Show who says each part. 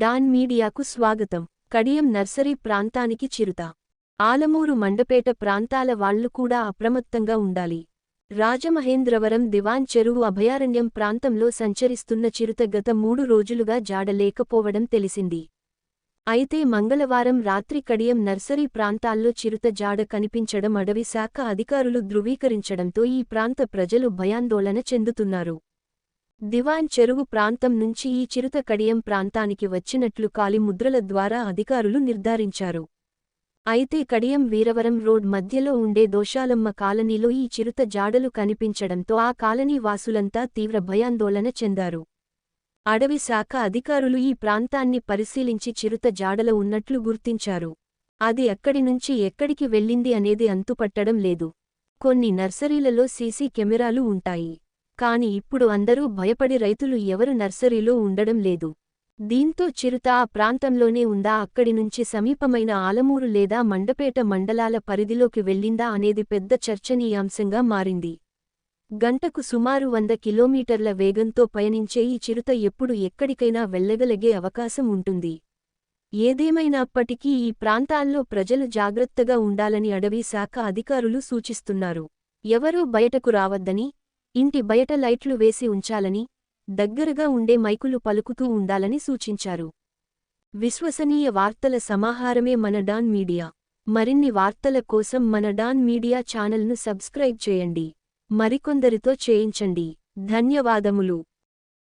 Speaker 1: Don మీడియాకు స్వాగతం. Kadiyam nursery ప్రాంతానికి చిరుత. ఆలమూరు మండపేట ప్రాంతాల వాళ్ళు కూడా అప్రమత్తంగా ఉండాలి. రాజమహేంద్రవరం దివాన్ చెరువు అభయారణ్యం ప్రాంతంలో సంచరిస్తున్న చిరుత గత మూడు రోజులుగా జాడలేకపోవడం తెలిసింది. అయితే మంగళవారం రాత్రి కడియం నర్సరీ ప్రాంతాల్లో చిరుత జాడ కనిపించడం అడవి శాఖ అధికారులు ధృవీకరించడంతో ఈ ప్రాంత ప్రజలు భయాందోళన చెందుతున్నారు. దివాన్ చెరువు ప్రాంతం నుంచి ఈ చిరుత కడియం ప్రాంతానికి వచ్చినట్లు కాలిముద్రల ద్వారా అధికారులు నిర్ధారించారు. అయితే కడియం వీరవరం రోడ్ మధ్యలో ఉండే దోషాలమ్మ కాలనీలో ఈ చిరుత జాడలు కనిపించడంతో ఆ కాలనీ వాసులంతా తీవ్ర భయాందోళన చెందారు. అడవి శాఖ అధికారులు ఈ ప్రాంతాన్ని పరిశీలించి చిరుత జాడల ఉన్నట్లు గుర్తించారు. అది ఎక్కడి నుంచి ఎక్కడికి వెళ్ళింది అనేది అంతుపట్టడం లేదు. కొన్ని నర్సరీలలో సీసీ కెమెరాలు ఉంటాయి. కాని ఇప్పుడు అందరూ భయపడి రైతులు ఎవరు నర్సరీలో ఉండడం లేదు. దీంతో చిరుత ఆ ప్రాంతంలోనే ఉందా అక్కడి నుంచి సమీపమైన ఆలమూరు లేదా మండపేట మండలాల పరిధిలోకి వెళ్ళిందా అనేది పెద్ద చర్చనీయాంశంగా మారింది. గంటకు సుమారు వంద కిలోమీటర్ల వేగంతో పయనించే ఈ చిరుత ఎప్పుడు ఎక్కడికైనా వెళ్ళగలిగే అవకాశం ఉంటుంది. ఏదేమైనప్పటికీ ఈ ప్రాంతాల్లో ప్రజలు జాగ్రత్తగా ఉండాలని అడవి శాఖ అధికారులు సూచిస్తున్నారు. ఎవరూ బయటకు రావద్దని ఇంటి బయట లైట్లు వేసి ఉంచాలని దగ్గరగా ఉండే మైకులు పలుకుతూ ఉండాలని సూచించారు. విశ్వసనీయ వార్తల సమాహారమే మన డాన్ మీడియా. మరిన్ని వార్తల కోసం మన డాన్ మీడియా ఛానల్ను సబ్స్క్రైబ్ చేయండి. మరికొందరితో చేయించండి. ధన్యవాదములు.